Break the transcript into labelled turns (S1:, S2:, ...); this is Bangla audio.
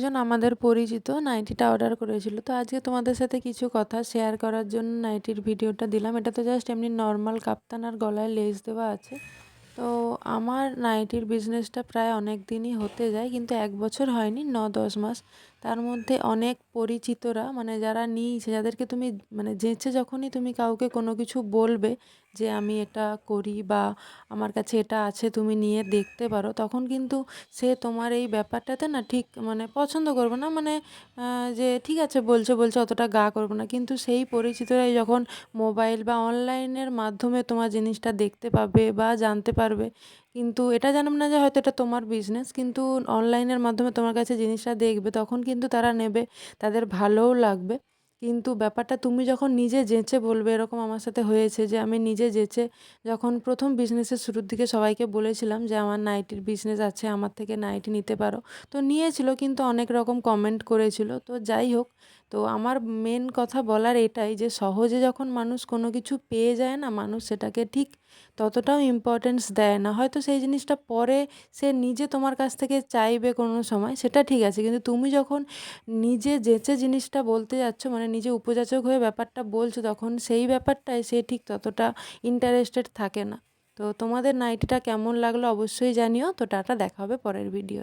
S1: একজন আমাদের পরিচিত, নাইটিটা অর্ডার করেছিল। তো আজকে তোমাদের সাথে কিছু কথা শেয়ার করার জন্য নাইটির ভিডিওটা দিলাম। এটা তো জাস্ট এমনি নর্মাল কাপ্তান আর গলায় লেস দেওয়া আছে। তো আমার নাইটির বিজনেসটা প্রায় অনেক দিনই হতে যায়, কিন্তু এক বছর হয়নি, ন দশ মাস। তার মধ্যে অনেক পরিচিতরা মানে যারা নিয়েছে, যাদেরকে তুমি মানে যেচে যখনই তুমি কাউকে কোনো কিছু বলবে যে আমি এটা করি বা আমার কাছে এটা আছে, তুমি নিয়ে দেখতে পারো, তখন কিন্তু সে তোমার এই ব্যাপারটাতে না ঠিক মানে পছন্দ করবে না মানে যে ঠিক আছে, বলছে বলছে, অতটা গা করবে না। কিন্তু সেই পরিচিতরাই যখন মোবাইল বা অনলাইনের মাধ্যমে তোমার জিনিসটা দেখতে পাবে বা জানতে পারবে, কিন্তু এটা জানবে না যে হয়তো এটা তোমার বিজনেস কিন্তু অনলাইনের মাধ্যমে তোমার কাছে জিনিসটা দেখবে, তখন কিন্তু তারা নেবে, তাদের ভালোও লাগবে। কিন্তু ব্যাপারটা তুমি যখন নিজে যেচে বলবে, এরকম আমার সাথে হয়েছে যে আমি নিজে যেচে যখন প্রথম বিজনেসের শুরুর দিকে সবাইকে বলেছিলাম যে আমার নাইটির বিজনেস আছে, আমার থেকে নাইটি নিতে পারো। তো নিয়েছিল, কিন্তু অনেক রকম কমেন্ট করেছিল। তো যাই হোক তো আমার মেন কথা বলার এটাই যে সহজে যখন মানুষ কোনো কিছু পেয়ে যায় না, মানুষ সেটাকে ঠিক ততটাও ইম্পর্টেন্স দেয় না। হয়তো সেই জিনিসটা পরে সে নিজে তোমার কাছ থেকে চাইবে কোনো সময়, সেটা ঠিক আছে। কিন্তু তুমি যখন নিজে যেচে জিনিসটা বলতে যাচ্ছ মানে নিজে উপযাচক হয়ে ব্যাপারটা বলছো, তখন সেই ব্যাপারটায় সে ঠিক ততটা ইন্টারেস্টেড থাকে না। তো তোমাদের নাইটিটা কেমন লাগল অবশ্যই জানিও। তো টাটা, দেখা হবে পরের ভিডিও